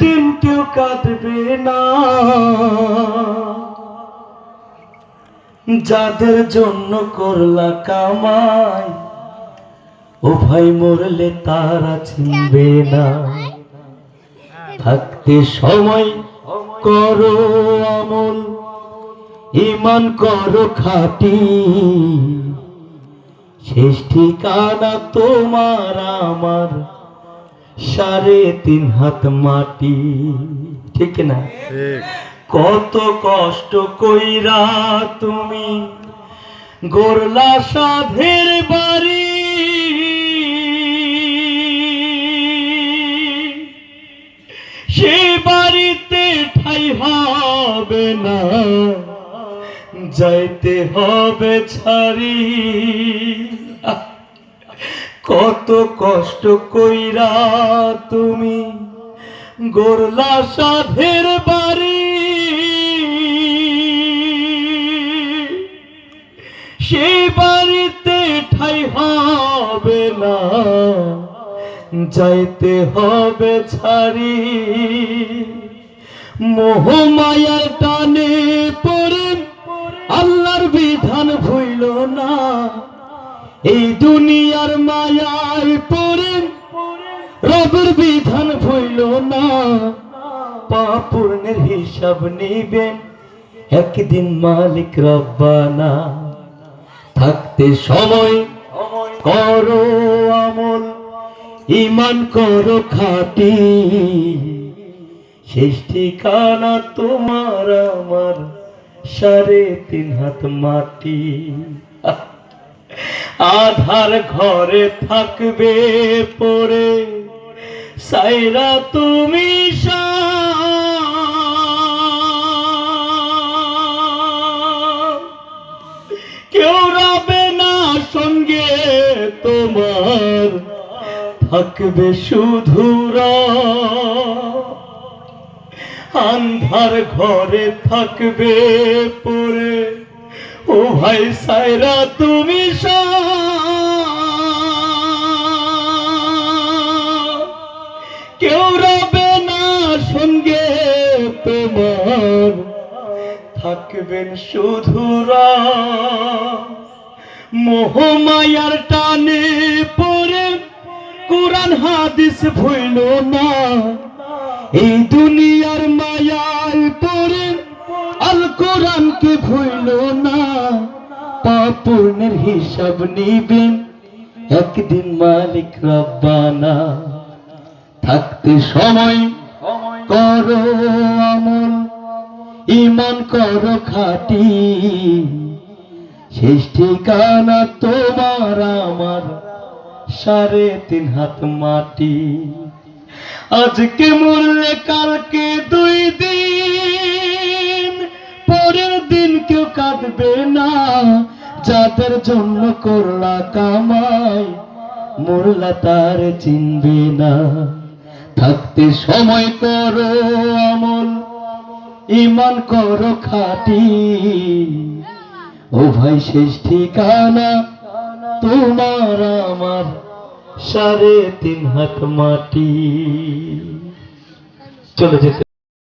দিন কেউ কাঁদবে না। যাদের জন্য করলা কামাই, ও ভাই মরলে তারা চিনবে না। থাকতে সময় করো আমল ইমান করো খাটি। শেষ ঠিকানা তোমার, আমার সাড়ে তিন হাত মাটি ঠিক না? কত কষ্ট কইরা তুমি গোরলা সাধের বাড়ি। সে বাড়িতে ঠাই হবে না যাইতে হবে ছাড়ি। কত কষ্ট কইরা তুমি গোরলা সাধের বাড়ি। সেই বাড়িতে ঠাই হবে না, যাইতে হবে ছাড়ি। মোহমায়ার এই দুনিয়ার মায়ায় পড়ে রবের বিধান ভুইল না। পাপূর্ণের হিসাব নিবেন একদিন মালিক রব্বানা। থাকতে সময় করো আমল ইমান করো খাটি। শেষ ঠিকানা তোমার আমার, সাড়ে তিন হাত মাটি। আধার ঘরে থাকবে পরে। সাইরা তুমি কেউ রবে না সঙ্গে তোমার। থাকবে শুধুরা আন্ধার ঘরে থাকবে পরে। ও ভাই সাইরা তুমি কেউ রবে না সঙ্গে তোমার। থাকবেন শুধুরা মোহমায়ার টানে পরে কোরআন হাদিস ভুইল না। এই দুনিয়ার মায়ায় পরে আল কোরআনকে ভুইল না। পাপূর্ণের হিসাব নিবেন। একদিন মালিক রব্বানা। থাকতে সময় করো আমল ইমান করো খাটি। শেষ ঠিকানা তোমার আমার সাড়ে তিন হাত মাটি। আজকে মরলে কালকে দুই দিন পরের দিন কেউ কাঁদবে না। যাদের জন্য করলা কামাই মরলা তার চিনবে না। থাকতে সময় করো আমল ইমান করো খাটি। ও ভাই, শেষ ঠিকানা তোমার আমার, সাড়ে তিন হাত মাটি। চলে যেতে